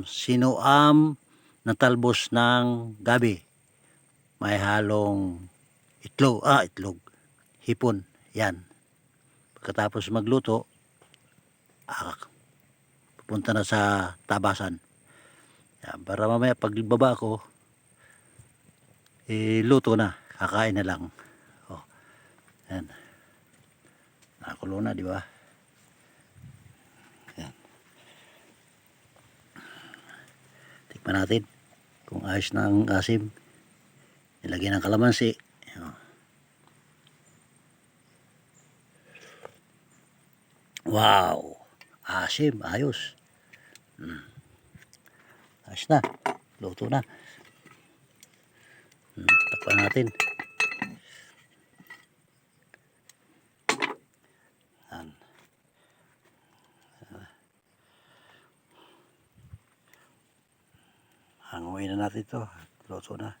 Sinuam na talbos ng gabi. May halong itlog, ah itlog, hipon, yan. Pagkatapos magluto, ah, pupunta na sa tabasan. Yan, para mamaya pagbaba ko, eh, luto na, kakain na lang. Oh, yan. Nakakulo na, di ba? Tikman natin kung ayos na ang asim. Nilagyan ng kalamansi. Wow! Asim, ayos. Hmm. Ayos na. Luto na. Hmm, takpan natin. Yan. Hanguin na natin ito. Luto na.